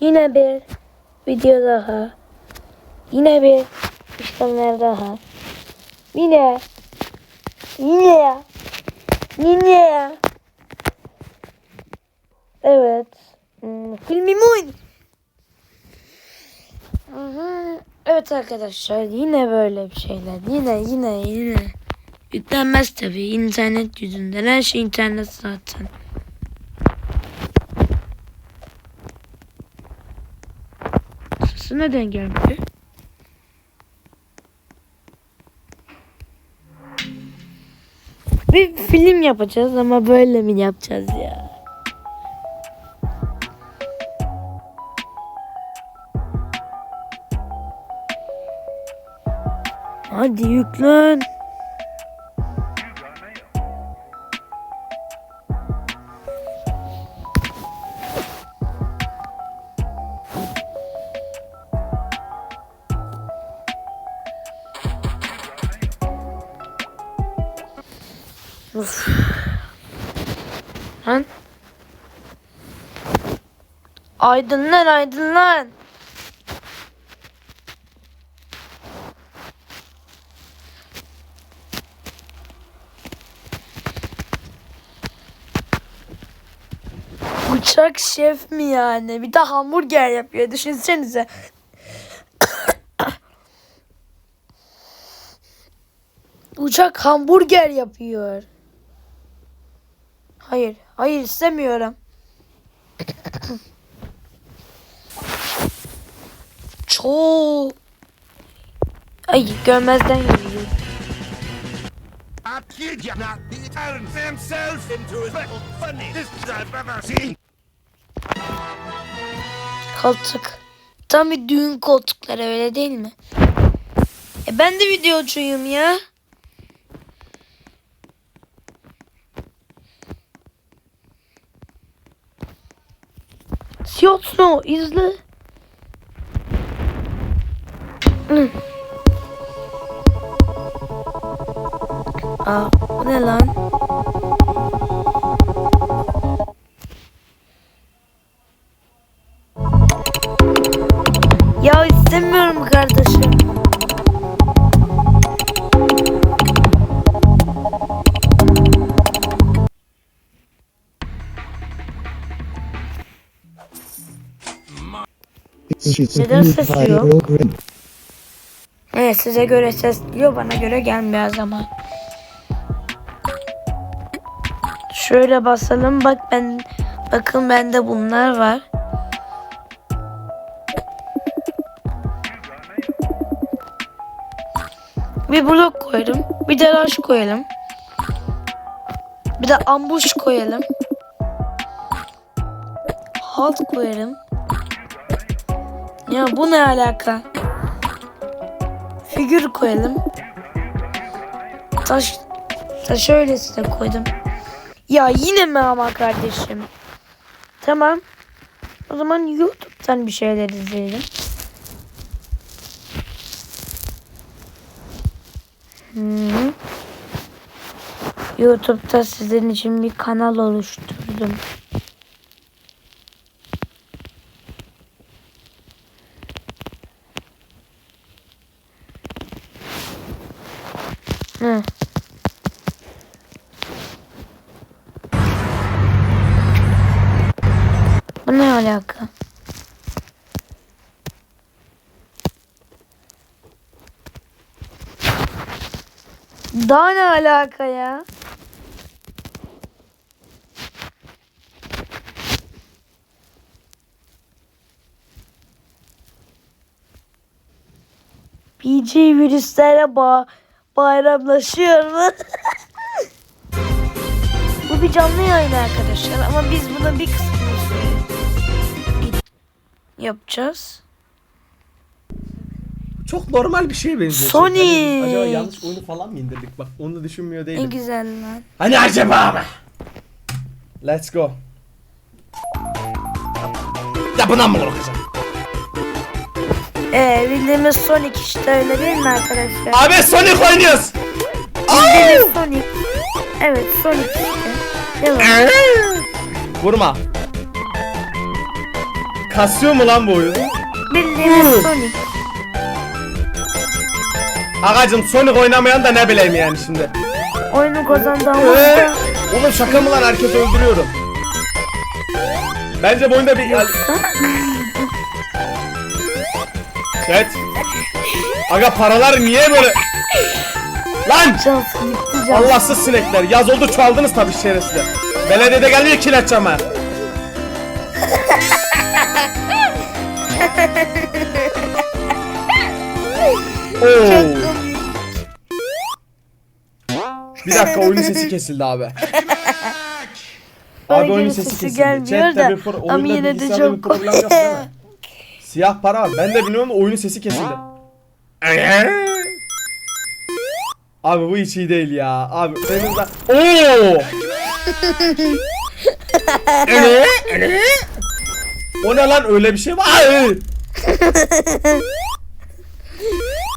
Yine bir video daha. Yine bir işlemler daha. Yine. Yine. Yine. Evet. Hmm, filmimi oyn- Aha. Evet arkadaşlar yine böyle bir şeyler. Yine yine yine. Yüklenmez tabii internet yüzünden. Her şey internet zaten. Sesi neden gelmiyor? Bir film yapacağız ama böyle mi yapacağız ya? Hadi yüklen. Aydınlan aydınlan. Uçak şef mi yani? Bir de hamburger yapıyor. Düşünsenize. Uçak hamburger yapıyor. Hayır. Hayır istemiyorum. Funniest I've ever seen. Koltuk. Tam bir düğün koltukları öyle değil mi? E ben de videocuyum ya. Siyotno izle. Hı. Aa, bu ne lan? Ya istemiyorum kardeşim. Neden ses yok? Evet size göre ses geliyor bana göre gelmiyor o zaman. Şöyle basalım bak ben bakın bende bunlar var. Bir blok koyalım. Bir de raş koyalım. Bir de ambush koyalım. Halt koyalım. Ya bu ne alaka? Figür koyalım. Taş taş öylesine koydum. Ya yine mi ama kardeşim? Tamam. O zaman YouTube'dan bir şeyler izleyelim. Hı. YouTube'da sizin için bir kanal oluşturdum. Bu ne alaka? Daha ne alaka ya? PG virüslerle ba bayramlaşıyor mu? Bu bir canlı yayın arkadaşlar ama biz buna bir kısmını yapacağız. Çok normal bir şeye benziyor. Sonic. Hani acaba yanlış oyunu falan mı indirdik? Bak onu düşünmüyor Ne değilim. güzel lan. Hani acaba abi? Let's go. Ya buna mı korkacağım? Ee, bildiğimiz Sonic işte öyle değil mi arkadaşlar? Abi Sonic oynuyoruz. Bildiğimiz Sonic. Evet Sonic işte. Devam. Vurma. kasıyor mu lan bu oyun? Bildiğiniz Sonic. Agacım Sonic oynamayan da ne bileyim yani şimdi. Oyunu kazandı Ee, ama oğlum şaka mı lan herkes öldürüyorum. Bence bu oyunda bir... Evet. Aga paralar niye böyle... Lan! Allahsız sinekler. Yaz oldu çaldınız tabii şerefsizler. Belediyede geliyor kilit ha. Oo. Bir dakika oyunun sesi kesildi abi. Abi oyunun sesi kesildi. gelmiyor Chatte da bir pro- ama oyunda yine de çok bir problem yok değil mi? Siyah para var. Ben de bilmiyorum da oyunun sesi kesildi. Abi bu hiç iyi değil ya. Abi benim de... Oo! Öne, öne. o ne lan öyle bir şey var?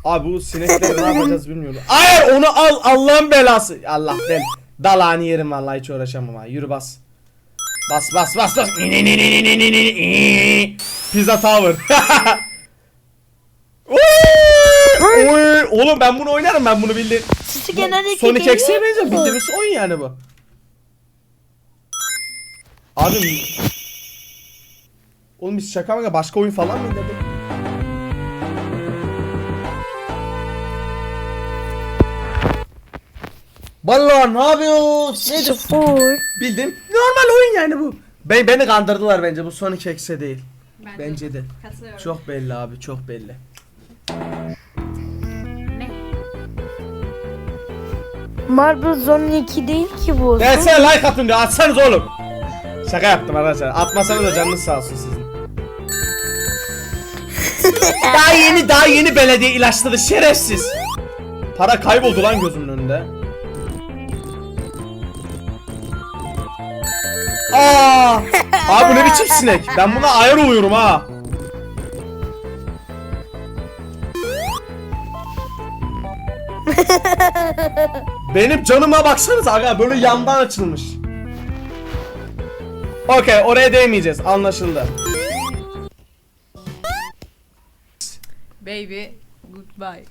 Abi bu sinekleri ne yapacağız bilmiyorum. Hayır onu al Allah'ın belası. Allah bel. Dalağını yerim vallahi hiç uğraşamam ha. Yürü bas. Bas bas bas bas. Pizza Tower. Oy! Oğlum ben bunu oynarım ben bunu bildim. Sesi genellikle Sonic. X'e benziyor. Bildiğimiz oyun yani bu. Abi Oğlum biz şaka mı başka oyun falan mı dedik? Vallahi ne yapıyorsun? Nedir? Bildim. Normal oyun yani bu. Ben, beni kandırdılar bence bu Sonic X'e değil. Bence de. Katılıyorum. Çok belli abi çok belli. Marble Zone 2 değil ki bu. Gelsene like atın diyor atsanız oğlum. Şaka yaptım arkadaşlar. Atmasanız da canınız sağ olsun sizin. daha yeni daha yeni belediye ilaçladı şerefsiz. Para kayboldu lan gözümün önünde. Aa! Abi bu ne biçim sinek? Ben buna ayar oluyorum ha. Benim canıma baksanız aga böyle yandan açılmış. Okey oraya değmeyeceğiz anlaşıldı. Baby, goodbye.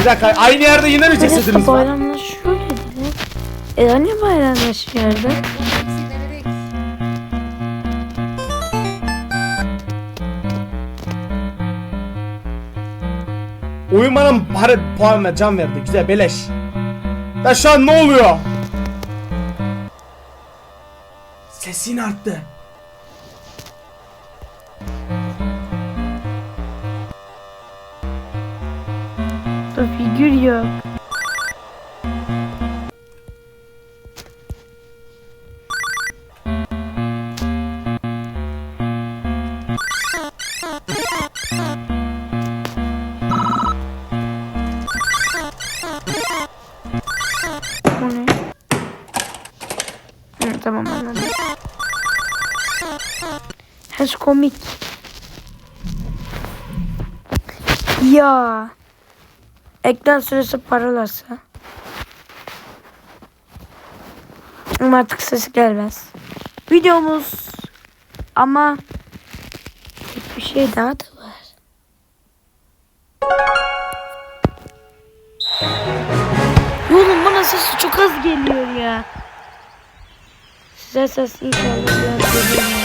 Bir dakika aynı yerde yine mi cesediniz var? E hani bayramlaşıyordu? Oyun bana para puan ver can verdi güzel beleş. Ya şu an ne oluyor? Sesin arttı. Da figür yok. Has komik. Ya. Ekran süresi paralarsa. Ama artık sesi gelmez. Videomuz ama bir şey daha da var. Oğlum bana sesi çok az geliyor ya. Size ses inşallah biraz geliyor.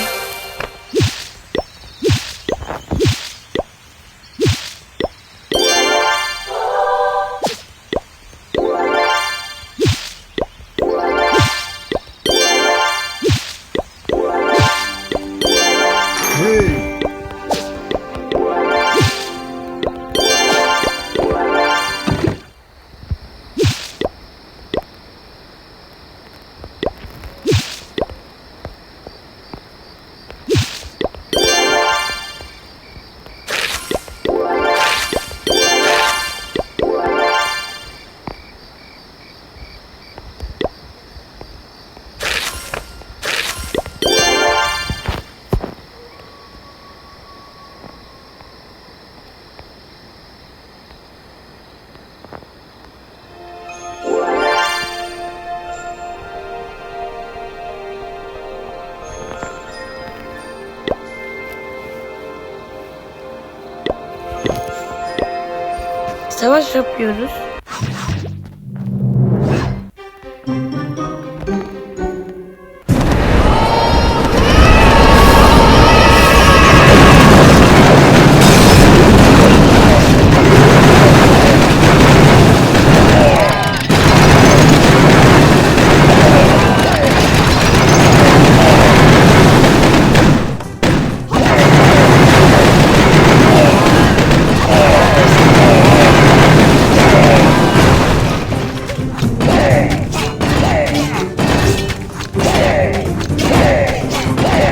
Savaş yapıyoruz.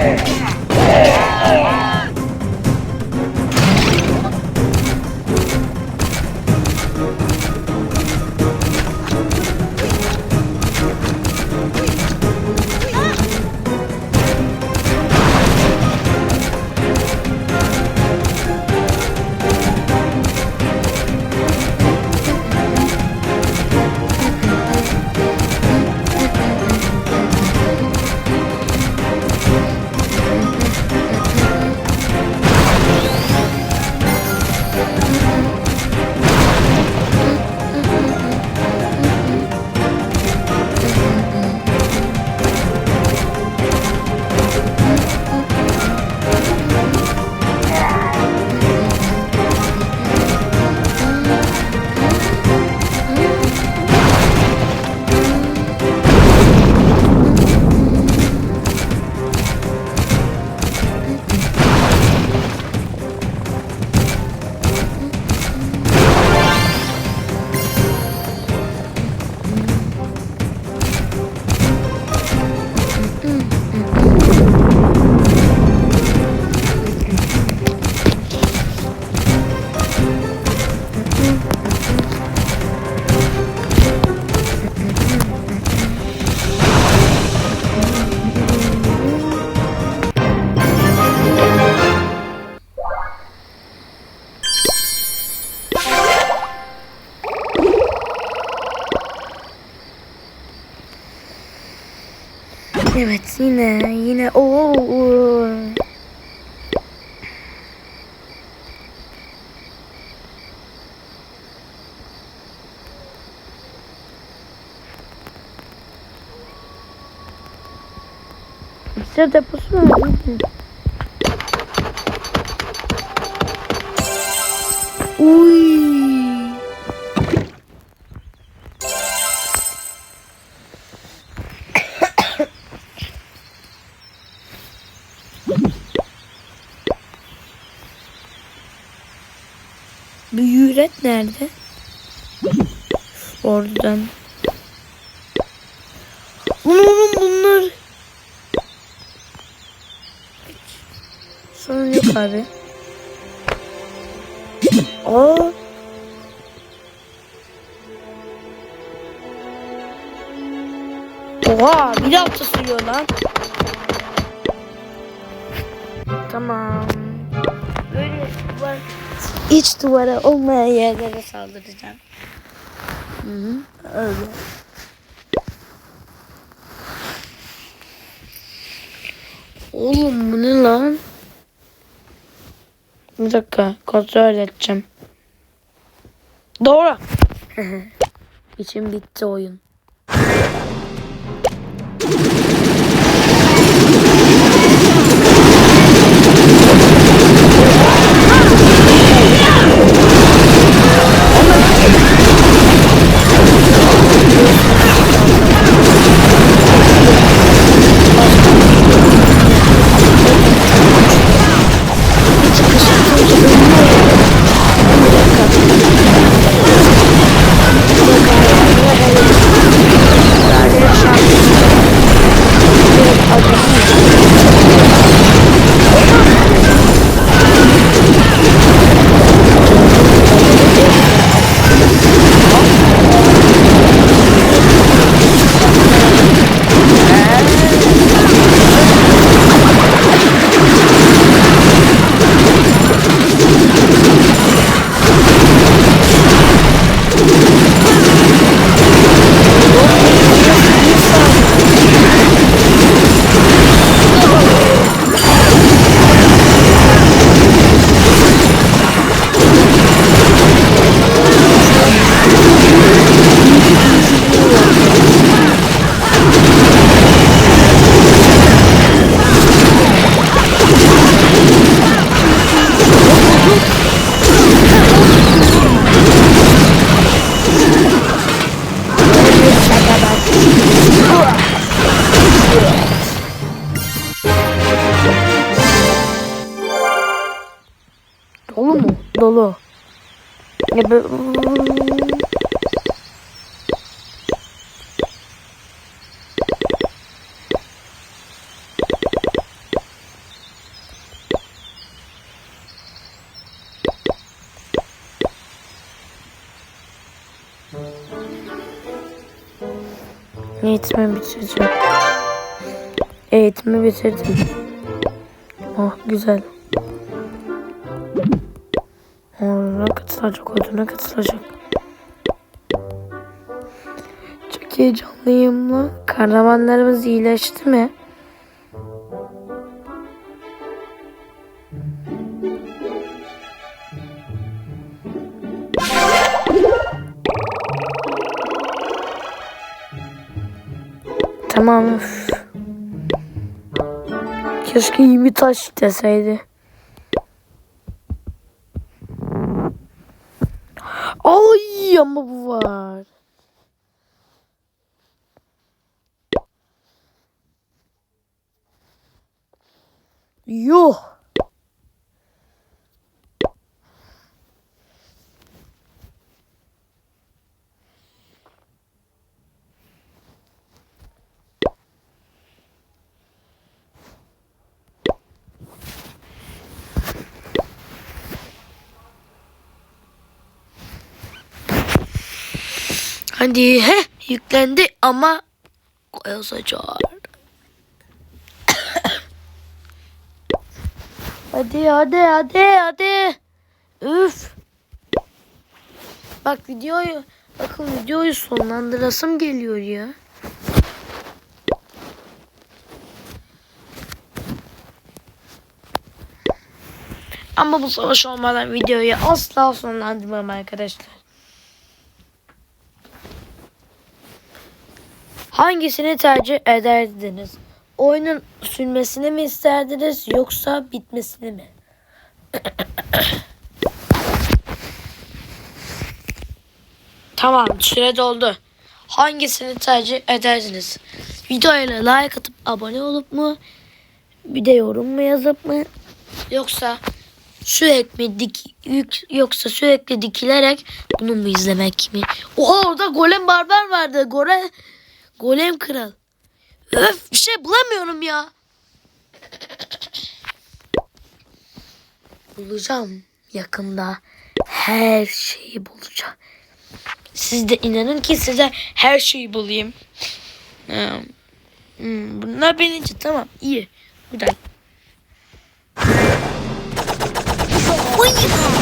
Evet Mısır deposu mu? Uy. Bu yüret nerede? Oradan. Oğlum bunlar. Sorun yok abi. Aa. Oha bir hafta sürüyor lan. Tamam. Böyle duvar, iç duvara olmayan yerlere saldıracağım. Hı hı, öyle. Oğlum bu ne lan? Bir dakika kontrol edeceğim. Doğru. İçim bitti oyun. Ya böyle... Eğitimi bitireceğim. Eğitimi bitirdim. Oh güzel. Katılacak, oduna katılacak. Çok heyecanlıyım lan. Kahramanlarımız iyileşti mi? Tamam. üf. Keşke iyi bir taş deseydi. Ay ama bu var. Yuh. Hadi he yüklendi ama yazacak. hadi hadi hadi hadi. Üf. Bak videoyu bakın videoyu sonlandırasım geliyor ya. Ama bu savaş olmadan videoyu asla sonlandırmam arkadaşlar. Hangisini tercih ederdiniz? Oyunun sürmesini mi isterdiniz yoksa bitmesini mi? tamam süre doldu. Hangisini tercih ederdiniz? Videoya like atıp abone olup mu? Bir de yorum mu yazıp mı? Yoksa sürekli dik yoksa sürekli dikilerek bunu mu izlemek mi? Oha orada golem barbar vardı. Golem Golem kral. Öf bir şey bulamıyorum ya. Bulacağım yakında. Her şeyi bulacağım. Siz de inanın ki size her şeyi bulayım. Hmm, bunlar birinci tamam iyi. Güzel. Hayır.